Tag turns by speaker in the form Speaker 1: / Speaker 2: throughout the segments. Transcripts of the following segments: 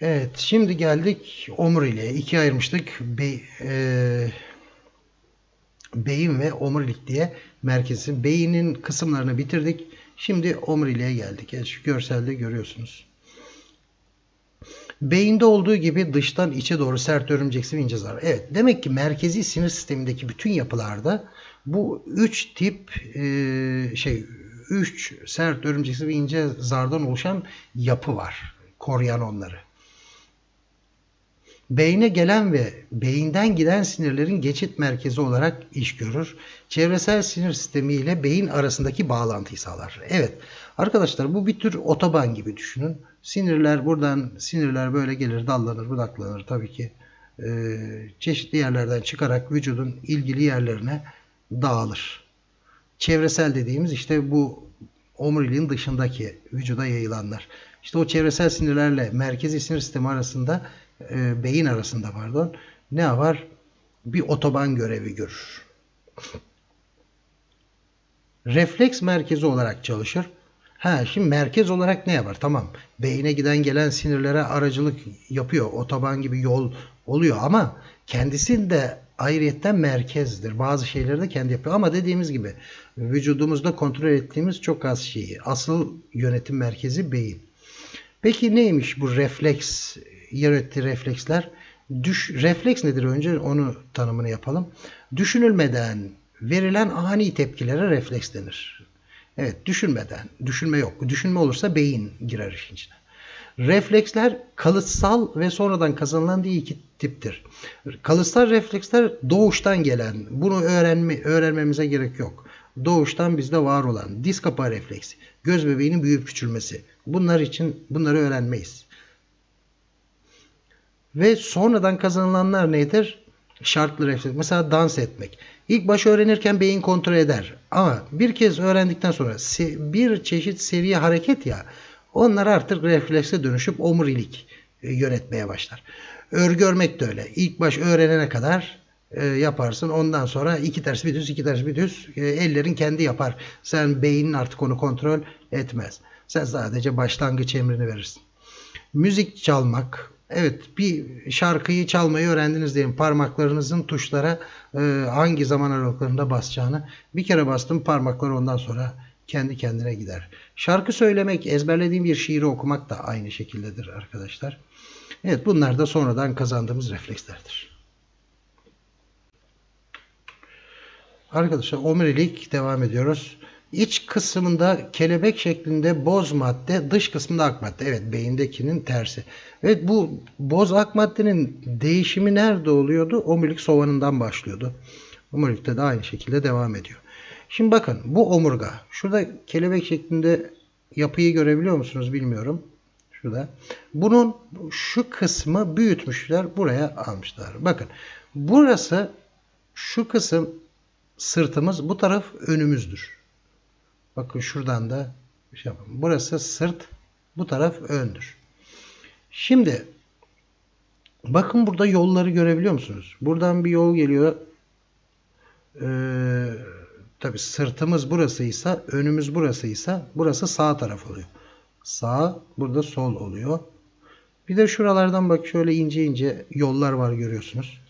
Speaker 1: Evet, şimdi geldik omuriliğe. İkiye ayırmıştık. Be, e, beyin ve omurilik diye merkezi. Beynin kısımlarını bitirdik. Şimdi omuriliğe geldik. Evet, şu görselde görüyorsunuz. Beyinde olduğu gibi dıştan içe doğru sert örümceksi ve ince zar. Evet, demek ki merkezi sinir sistemindeki bütün yapılarda bu üç tip e, şey üç sert örümceksi ve ince zardan oluşan yapı var. Koruyan onları. Beyne gelen ve beyinden giden sinirlerin geçit merkezi olarak iş görür. Çevresel sinir sistemi ile beyin arasındaki bağlantıyı sağlar. Evet arkadaşlar bu bir tür otoban gibi düşünün. Sinirler buradan sinirler böyle gelir dallanır budaklanır tabii ki e, çeşitli yerlerden çıkarak vücudun ilgili yerlerine dağılır. Çevresel dediğimiz işte bu omuriliğin dışındaki vücuda yayılanlar. İşte o çevresel sinirlerle merkezi sinir sistemi arasında e, beyin arasında pardon ne var? Bir otoban görevi görür. Refleks merkezi olarak çalışır. Ha şimdi merkez olarak ne yapar? Tamam. Beyine giden gelen sinirlere aracılık yapıyor. Otoban gibi yol oluyor ama kendisinde ayrıyetten merkezdir. Bazı şeyleri de kendi yapıyor. Ama dediğimiz gibi vücudumuzda kontrol ettiğimiz çok az şeyi. Asıl yönetim merkezi beyin. Peki neymiş bu refleks, yönettiği refleksler? Düş, refleks nedir önce onu tanımını yapalım. Düşünülmeden verilen ani tepkilere refleks denir. Evet düşünmeden, düşünme yok. Düşünme olursa beyin girer işin içine. Refleksler kalıtsal ve sonradan kazanılan diye iki tiptir. Kalıtsal refleksler doğuştan gelen, bunu öğrenme, öğrenmemize gerek yok. Doğuştan bizde var olan diz kapağı refleksi, göz bebeğinin büyüyüp küçülmesi. Bunlar için bunları öğrenmeyiz. Ve sonradan kazanılanlar nedir? Şartlı refleks. Mesela dans etmek. İlk baş öğrenirken beyin kontrol eder. Ama bir kez öğrendikten sonra bir çeşit seri hareket ya onlar artık reflekse dönüşüp omurilik e, yönetmeye başlar. Örgü örmek de öyle. İlk baş öğrenene kadar e, yaparsın. Ondan sonra iki ters bir düz, iki ters bir düz. E, ellerin kendi yapar. Sen beynin artık onu kontrol etmez. Sen sadece başlangıç emrini verirsin. Müzik çalmak. Evet bir şarkıyı çalmayı öğrendiniz diyelim. Parmaklarınızın tuşlara e, hangi zaman aralıklarında basacağını. Bir kere bastım parmaklar ondan sonra kendi kendine gider. Şarkı söylemek, ezberlediğim bir şiiri okumak da aynı şekildedir arkadaşlar. Evet bunlar da sonradan kazandığımız reflekslerdir. Arkadaşlar omurilik devam ediyoruz. İç kısmında kelebek şeklinde boz madde, dış kısmında ak madde. Evet beyindekinin tersi. Evet bu boz ak maddenin değişimi nerede oluyordu? Omurilik sovanından başlıyordu. Omurilikte de aynı şekilde devam ediyor. Şimdi bakın bu omurga. Şurada kelebek şeklinde yapıyı görebiliyor musunuz bilmiyorum. Şurada. Bunun şu kısmı büyütmüşler. Buraya almışlar. Bakın burası şu kısım sırtımız. Bu taraf önümüzdür. Bakın şuradan da şey yapalım. Burası sırt. Bu taraf öndür. Şimdi bakın burada yolları görebiliyor musunuz? Buradan bir yol geliyor. Ee, tabi sırtımız burasıysa, önümüz burasıysa burası sağ taraf oluyor. Sağ, burada sol oluyor. Bir de şuralardan bak şöyle ince ince yollar var görüyorsunuz.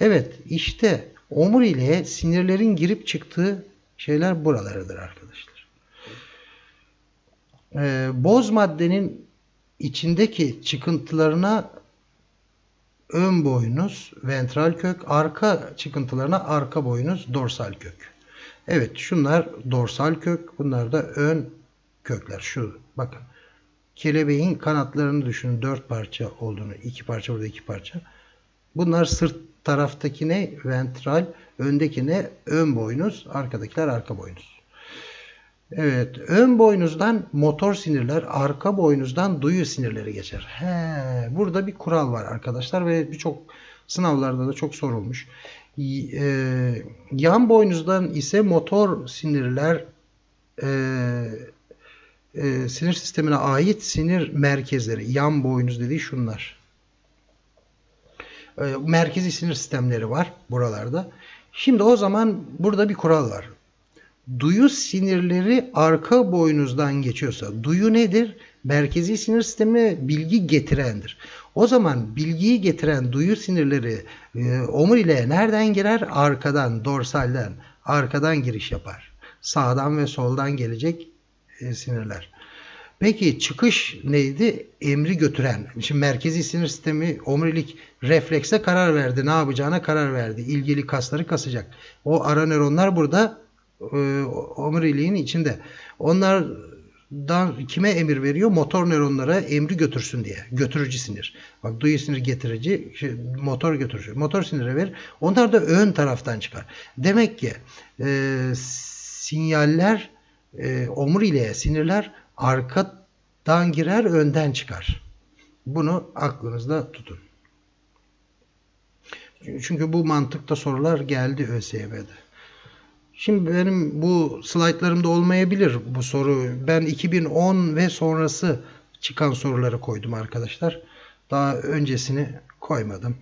Speaker 1: Evet işte omuriliğe sinirlerin girip çıktığı şeyler buralarıdır arkadaşlar. Ee, boz maddenin içindeki çıkıntılarına ön boynuz, ventral kök, arka çıkıntılarına arka boynuz, dorsal kök. Evet şunlar dorsal kök, bunlar da ön kökler. Şu bakın. Kelebeğin kanatlarını düşünün. Dört parça olduğunu. iki parça burada iki parça. Bunlar sırt taraftaki ne? Ventral. Öndeki ne? Ön boynuz. Arkadakiler arka boynuz. Evet. Ön boynuzdan motor sinirler, arka boynuzdan duyu sinirleri geçer. He, burada bir kural var arkadaşlar ve birçok sınavlarda da çok sorulmuş. Ee, yan boynuzdan ise motor sinirler e, e, sinir sistemine ait sinir merkezleri. Yan boynuz dediği şunlar. E, merkezi sinir sistemleri var buralarda. Şimdi o zaman burada bir kural var. Duyu sinirleri arka boynuzdan geçiyorsa, duyu nedir? merkezi sinir sistemine bilgi getirendir. O zaman bilgiyi getiren duyu sinirleri e, omuriliğe nereden girer? Arkadan, dorsalden, arkadan giriş yapar. Sağdan ve soldan gelecek e, sinirler. Peki çıkış neydi? Emri götüren. Şimdi merkezi sinir sistemi omurilik reflekse karar verdi. Ne yapacağına karar verdi. İlgili kasları kasacak. O ara nöronlar burada omuriliğin içinde. Onlardan kime emir veriyor? Motor nöronlara emri götürsün diye. Götürücü sinir. Bak duyu sinir getirici, motor götürücü. Motor sinire verir. Onlar da ön taraftan çıkar. Demek ki e, sinyaller e, omuriliğe, sinirler arkadan girer, önden çıkar. Bunu aklınızda tutun. Çünkü bu mantıkta sorular geldi ÖSYM'de. Şimdi benim bu slaytlarımda olmayabilir bu soru. Ben 2010 ve sonrası çıkan soruları koydum arkadaşlar. Daha öncesini koymadım.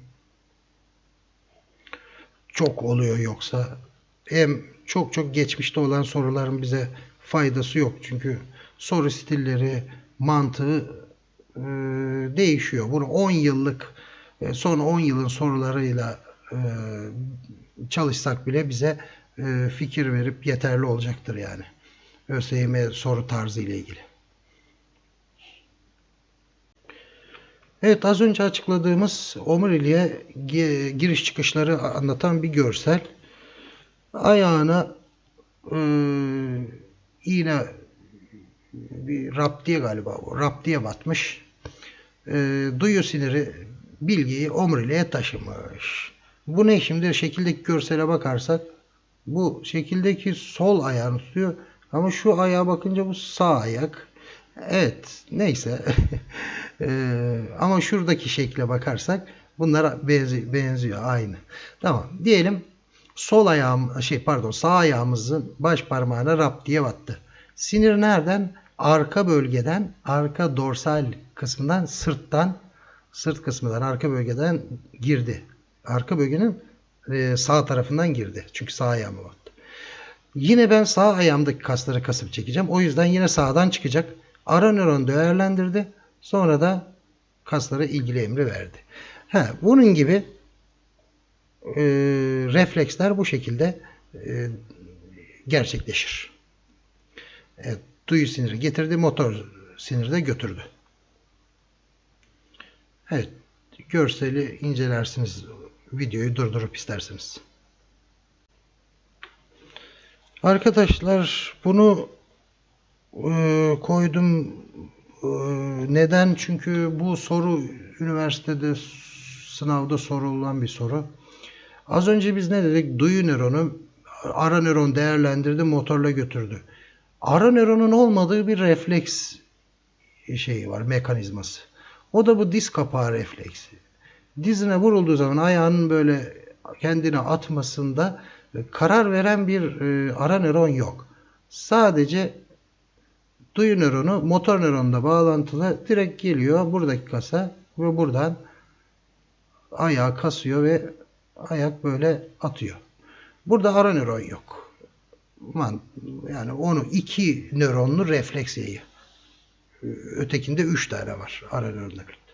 Speaker 1: Çok oluyor yoksa. Hem çok çok geçmişte olan soruların bize faydası yok. Çünkü soru stilleri, mantığı e, değişiyor. Bunu 10 yıllık, e, son 10 yılın sorularıyla e, çalışsak bile bize e, fikir verip yeterli olacaktır yani. ÖSYM soru tarzı ile ilgili. Evet az önce açıkladığımız omuriliğe giriş çıkışları anlatan bir görsel. Ayağına e, iğne bir raptiye galiba o. Raptiye batmış. E, duyu siniri bilgiyi omuriliğe taşımış. Bu ne şimdi? Şekildeki görsele bakarsak bu şekildeki sol ayağını tutuyor. Ama şu ayağa bakınca bu sağ ayak. Evet neyse. e, ama şuradaki şekle bakarsak bunlara benzi benziyor aynı. Tamam diyelim sol ayağım şey pardon sağ ayağımızın baş parmağına rap diye battı. Sinir nereden? Arka bölgeden, arka dorsal kısmından, sırttan, sırt kısmından, arka bölgeden girdi. Arka bölgenin e, sağ tarafından girdi. Çünkü sağ ayağıma battı. Yine ben sağ ayağımdaki kasları kasıp çekeceğim. O yüzden yine sağdan çıkacak. Ara nöron değerlendirdi. Sonra da kaslara ilgili emri verdi. Ha, bunun gibi e, refleksler bu şekilde e, gerçekleşir. Evet, duyu siniri getirdi, motor siniri de götürdü. Evet, görseli incelersiniz videoyu durdurup isterseniz. Arkadaşlar bunu e, koydum. E, neden? Çünkü bu soru üniversitede sınavda sorulan bir soru. Az önce biz ne dedik? Duyu nöronu ara nöron değerlendirdi, motorla götürdü. Ara nöronun olmadığı bir refleks şeyi var, mekanizması. O da bu diz kapağı refleksi. Dizine vurulduğu zaman ayağının böyle kendine atmasında karar veren bir e, ara nöron yok. Sadece duyu nöronu motor nöronla bağlantılı direkt geliyor buradaki kasa ve buradan ayağı kasıyor ve ayak böyle atıyor. Burada ara nöron yok. Yani onu iki nöronlu refleks yayı. Ötekinde üç tane var ara nöronların.